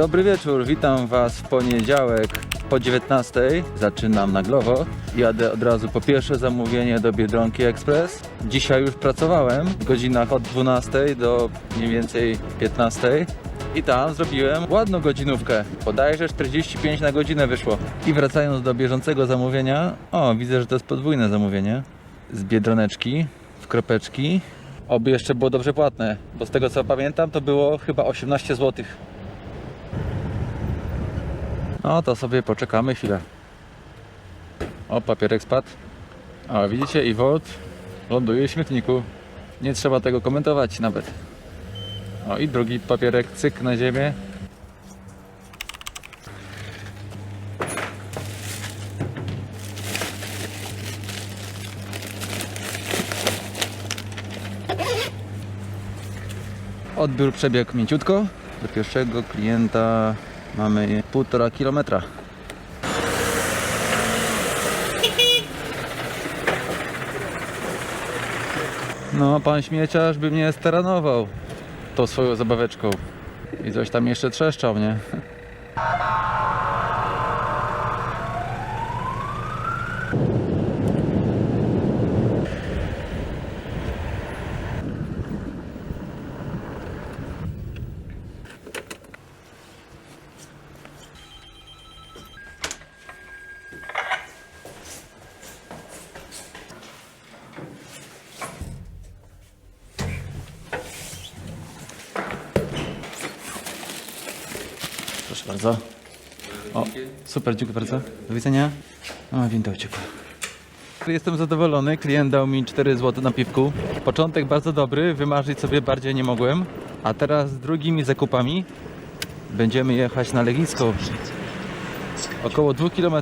Dobry wieczór, witam Was w poniedziałek po 19. Zaczynam na Glowo. Jadę od razu po pierwsze zamówienie do Biedronki Express. Dzisiaj już pracowałem w godzinach od 12 do mniej więcej 15. I tam zrobiłem ładną godzinówkę. Bodajże 45 na godzinę wyszło. I wracając do bieżącego zamówienia, o widzę, że to jest podwójne zamówienie z Biedroneczki w kropeczki. Oby jeszcze było dobrze płatne, bo z tego co pamiętam to było chyba 18 zł. No to sobie poczekamy chwilę. O, papierek spadł. A widzicie, i Volt ląduje w śmietniku. Nie trzeba tego komentować nawet. O, i drugi papierek, cyk na ziemię. Odbiór przebiegł mięciutko. Do pierwszego klienta mamy półtora kilometra. No, pan śmieciarz by mnie steranował tą swoją zabaweczką. I coś tam jeszcze trzeszczał, nie? Bardzo. O, super, dziękuję bardzo. Do widzenia. O, winda uciekła. Jestem zadowolony, klient dał mi 4 zł na piwku. Początek bardzo dobry, wymarzyć sobie bardziej nie mogłem. A teraz z drugimi zakupami będziemy jechać na Legisko. Około 2 km.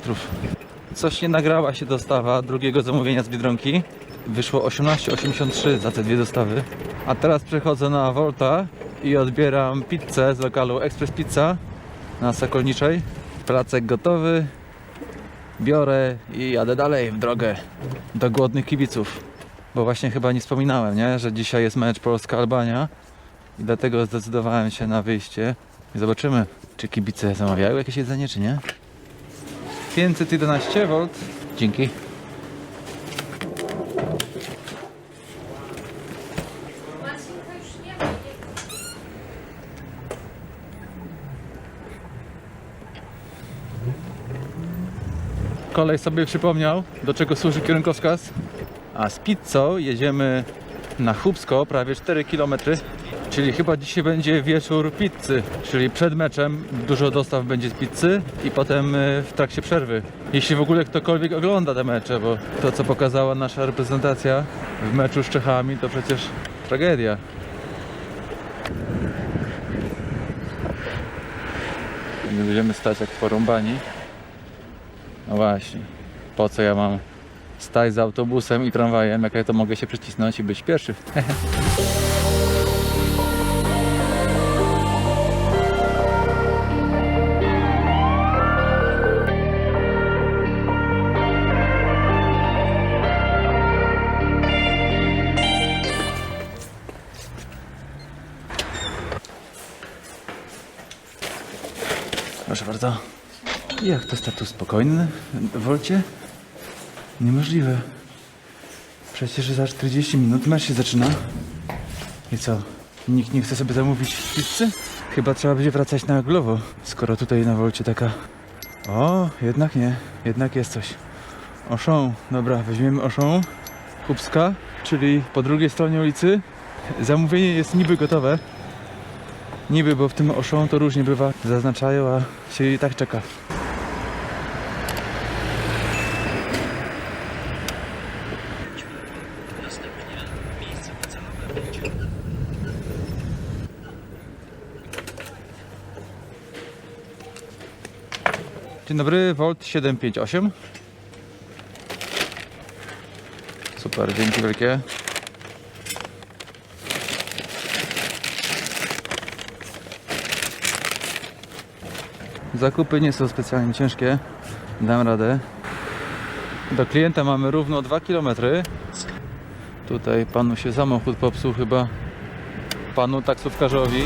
Coś nie nagrała się dostawa drugiego zamówienia z Biedronki. Wyszło 18,83 za te dwie dostawy. A teraz przechodzę na Volta i odbieram pizzę z lokalu Express Pizza na Sokolniczej. Placek gotowy. Biorę i jadę dalej w drogę do głodnych kibiców. Bo właśnie chyba nie wspominałem, nie? że dzisiaj jest mecz Polska-Albania i dlatego zdecydowałem się na wyjście. I zobaczymy, czy kibice zamawiają jakieś jedzenie, czy nie. 511 V. Dzięki. Kolej sobie przypomniał, do czego służy kierunkowskaz. A z pizzą jedziemy na Chubsko, prawie 4 km. Czyli chyba dzisiaj będzie wieczór pizzy, czyli przed meczem dużo dostaw będzie z pizzy i potem y, w trakcie przerwy. Jeśli w ogóle ktokolwiek ogląda te mecze, bo to co pokazała nasza reprezentacja w meczu z Czechami to przecież tragedia. Będziemy stać jak porąbani. No właśnie, po co ja mam stać z autobusem i tramwajem, jak ja to mogę się przycisnąć i być pierwszy. Proszę bardzo. Jak to status spokojny w Wolcie? Niemożliwe. Przecież za 40 minut mecz się zaczyna. I co? Nikt nie chce sobie zamówić pizzy? Chyba trzeba będzie wracać na Glowo, skoro tutaj na Wolcie taka... O, jednak nie. Jednak jest coś. Oszą. Dobra, weźmiemy Oszą. Chubska, czyli po drugiej stronie ulicy. Zamówienie jest niby gotowe. Niby, bo w tym Oszą to różnie bywa. Zaznaczają, a się i tak czeka. Dzień dobry, Volt 758. Super, dzięki wielkie. Zakupy nie są specjalnie ciężkie. Dam radę. Do klienta mamy równo 2 km. Tutaj panu się samochód popsuł chyba. Panu taksówkarzowi.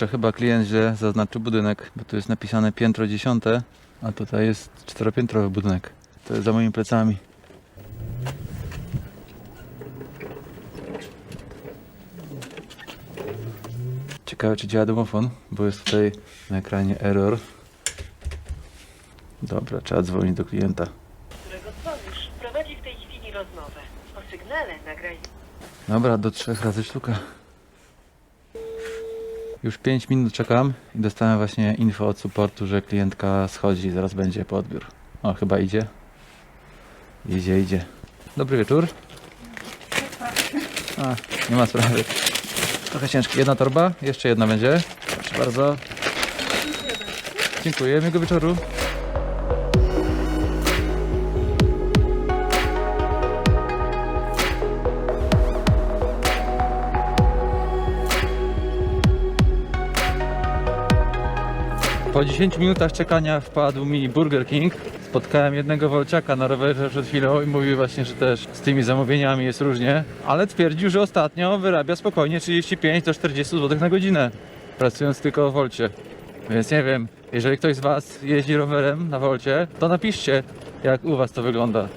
Kurczę, chyba klient źle zaznaczył budynek, bo tu jest napisane piętro dziesiąte, a tutaj jest czteropiętrowy budynek. To jest za moimi plecami. Ciekawe, czy działa domofon, bo jest tutaj na ekranie error. Dobra, trzeba dzwonić do klienta. którego dzwonisz, prowadzi w tej chwili rozmowę. O sygnale nagraj Dobra, do trzech razy sztuka. Już 5 minut czekam i dostałem właśnie info od supportu, że klientka schodzi, zaraz będzie po odbiór. O, chyba idzie. Idzie, idzie. Dobry wieczór. A, nie ma sprawy. Trochę ciężki. Jedna torba, jeszcze jedna będzie. Proszę bardzo. Dziękuję, miłego wieczoru. Po 10 minutach czekania wpadł mi Burger King. Spotkałem jednego wolciaka na rowerze przed chwilą i mówił właśnie, że też z tymi zamówieniami jest różnie, ale twierdził, że ostatnio wyrabia spokojnie 35 do 40 zł na godzinę, pracując tylko w wolcie. Więc nie wiem, jeżeli ktoś z Was jeździ rowerem na wolcie, to napiszcie, jak u Was to wygląda.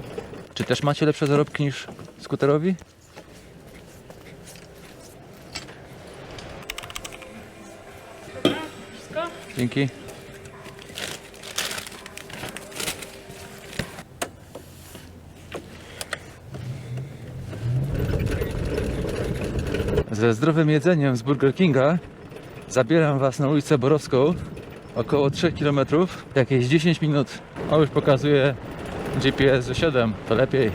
Czy też macie lepsze zarobki niż skuterowi? Dzięki. Ze zdrowym jedzeniem z Burger Kinga zabieram Was na ulicę Borowską około 3 km, jakieś 10 minut. O, już pokazuje GPS, że 7, to lepiej.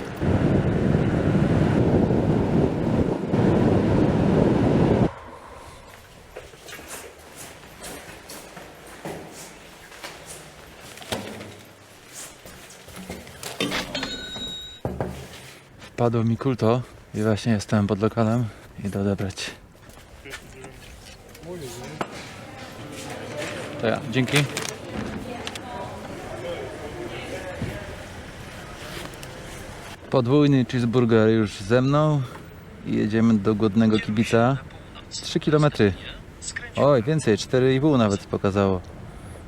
Padło mi kulto i właśnie jestem pod lokalem. Idę odebrać. To ja, dzięki. Podwójny cheeseburger już ze mną i jedziemy do głodnego kibica. 3 km. Oj, więcej, 4,5 nawet pokazało.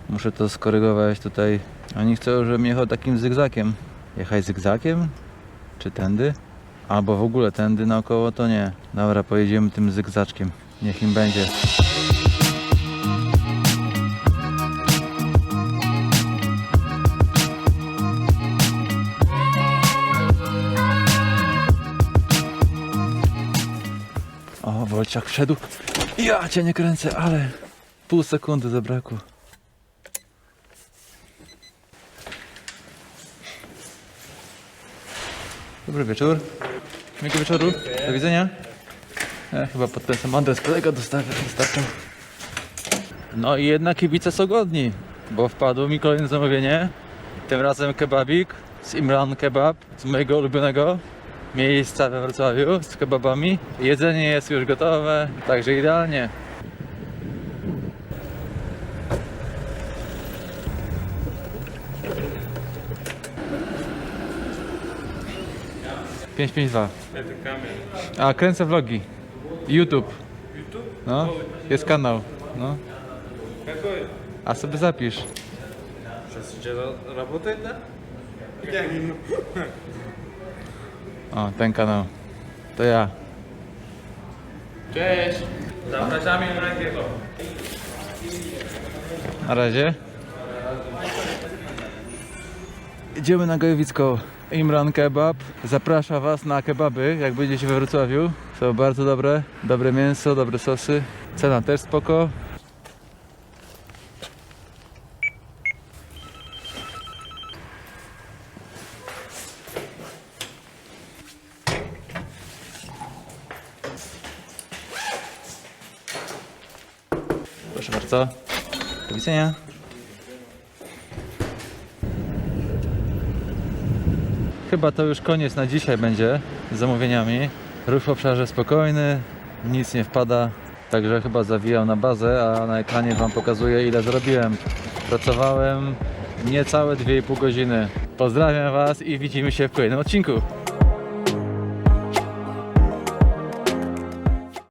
Muszę to skorygować tutaj. Oni chcą, żebym jechał takim zygzakiem. Jechać zygzakiem? Czy tędy? Albo w ogóle tędy naokoło to nie. Dobra, pojedziemy tym zygzaczkiem. Niech im będzie. O, Wolciak wszedł. Ja cię nie kręcę, ale pół sekundy zabrakło. Dobry wieczór. Miłego wieczoru. Do widzenia. Ja chyba pod ten sam adres kolega dostarczam. No i jednak kibice są godni, bo wpadło mi kolejne zamówienie. Tym razem kebabik z Imran Kebab, z mojego ulubionego miejsca we Wrocławiu z kebabami. Jedzenie jest już gotowe, także idealnie. Pięć pięć dwa. A kręcę vlogi. YouTube. No, jest kanał. No. Какой? A sobie zapisz. Сейчас что-то работает, да? Я не O, ten kanał. To ja. Cześć! Zapraszamy na rakiego. Na razie. Idziemy na Gojowicką. Imran Kebab zaprasza Was na kebaby, jak będziecie we Wrocławiu. Są bardzo dobre, dobre mięso, dobre sosy. Cena też spoko. Proszę bardzo. Do widzenia. Chyba to już koniec na dzisiaj będzie z zamówieniami. Ruch w obszarze spokojny, nic nie wpada, także chyba zawijam na bazę, a na ekranie Wam pokazuję ile zrobiłem. Pracowałem niecałe 2,5 godziny. Pozdrawiam Was i widzimy się w kolejnym odcinku.